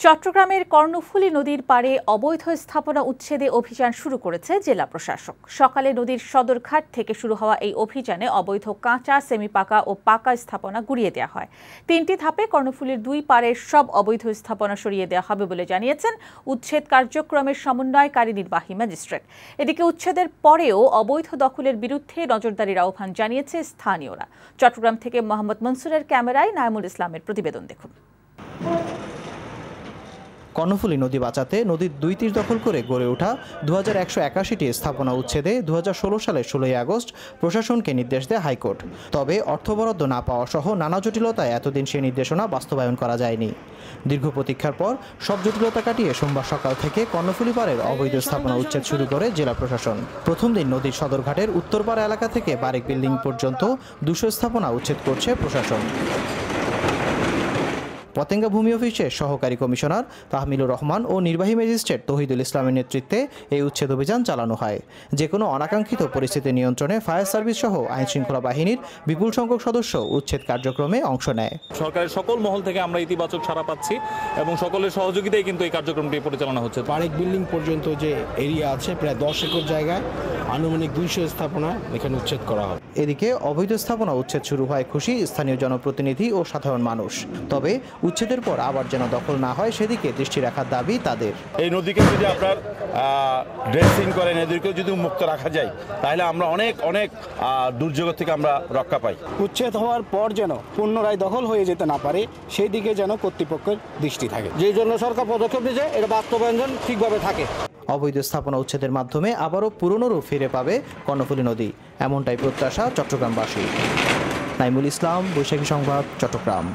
চট্টগ্রামের কর্ণফুলী নদীর পাড়ে অবৈধ স্থাপনা উচ্ছেদে অভিযান শুরু করেছে জেলা প্রশাসক। সকালে নদীর সদরঘাট থেকে শুরু হওয়া এই অভিযানে অবৈধ কাঁচা সেমি পাকা ও পাকা স্থাপনা গুড়িয়ে দেওয়া হয়। তিনটি ধাপে কর্ণফুলীর দুই পাড়ের সব অবৈধ স্থাপনা সরিয়ে দেওয়া হবে বলে জানিয়েছেন উচ্ছেদ কার্যক্রমের সমন্বয়কারী নির্বাহী ম্যাজিস্ট্রেট। এদিকে উচ্ছেদের পরেও অবৈধ দখলের বিরুদ্ধে নজরদারির আহ্বান জানিয়েছে স্থানীয়রা। চট্টগ্রাম থেকে মোহাম্মদ মনসুরের ক্যামেরায় নাইমুল ইসলামের প্রতিবেদন দেখুন। কর্ণফুলী নদী বাঁচাতে নদীর দুই তীর দখল করে গড়ে ওঠা দু একাশিটি স্থাপনা উচ্ছেদে দু হাজার ষোলো সালের ষোলোই আগস্ট প্রশাসনকে নির্দেশ দেয় হাইকোর্ট। তবে অর্থ বরাদ্দ না পাওয়া সহ নানা জটিলতায় এতদিন সেই নির্দেশনা বাস্তবায়ন করা যায়নি। দীর্ঘ প্রতীক্ষার পর সব জটিলতা কাটিয়ে সোমবার সকাল থেকে কর্ণফুলী পাড়ের অবৈধ স্থাপনা উচ্ছেদ শুরু করে জেলা প্রশাসন। প্রথম দিন নদীর সদরঘাটের উত্তরপাড়া এলাকা থেকে বারেক বিল্ডিং পর্যন্ত দুশো স্থাপনা উচ্ছেদ করছে প্রশাসন। পতেঙ্গা ভূমি অফিসের সহকারী কমিশনার তাহমিলুর রহমান ও নির্বাহী ম্যাজিস্ট্রেট তহিদুল ইসলামের নেতৃত্বে এই উচ্ছেদ অভিযান চালানো হয়। যে কোনো অনাকাঙ্ক্ষিত পরিস্থিতি নিয়ন্ত্রণে ফায়ার সার্ভিস সহ আইনশৃঙ্খলা বাহিনীর বিপুল সংখ্যক সদস্য উচ্ছেদ কার্যক্রমে অংশ নেয়। সরকারের সকল মহল থেকে আমরা ইতিবাচক সাড়া পাচ্ছি এবং সকলের সহযোগিতায় কিন্তু এই কার্যক্রমটি পরিচালনা হচ্ছে। বারেক বিল্ডিং পর্যন্ত যে এরিয়া আছে প্রায় দশ একর জায়গায় আনুমানিক দুইশো স্থাপনা এখানে উচ্ছেদ করা হবে এদিকে অবৈধ স্থাপনা উচ্ছেদ শুরু হয় খুশি স্থানীয় জনপ্রতিনিধি ও সাধারণ মানুষ। তবে উচ্ছেদের পর আবার যেন দখল না হয় সেদিকে দৃষ্টি রাখার দাবি তাদের। এই নদীকে যদি আপনার ড্রেসিং করেন এদেরকে যদি মুক্ত রাখা যায় তাহলে আমরা অনেক অনেক দুর্যোগ থেকে আমরা রক্ষা পাই। উচ্ছেদ হওয়ার পর যেন পুনরায় দখল হয়ে যেতে না পারে সেই দিকে যেন কর্তৃপক্ষের দৃষ্টি থাকে। যে জন্য সরকার পদক্ষেপ নিয়েছে এটা বাস্তবায়ন যেন ঠিকভাবে থাকে। অবৈধ স্থাপনা উচ্ছেদের মাধ্যমে আবারও পুরনো রূপ ফিরে পাবে কর্ণফুলী নদী। এমনটাই প্রত্যাশা চট্টগ্রামবাসী। নাইমুল ইসলাম বৈশাখী সংবাদ চট্টগ্রাম।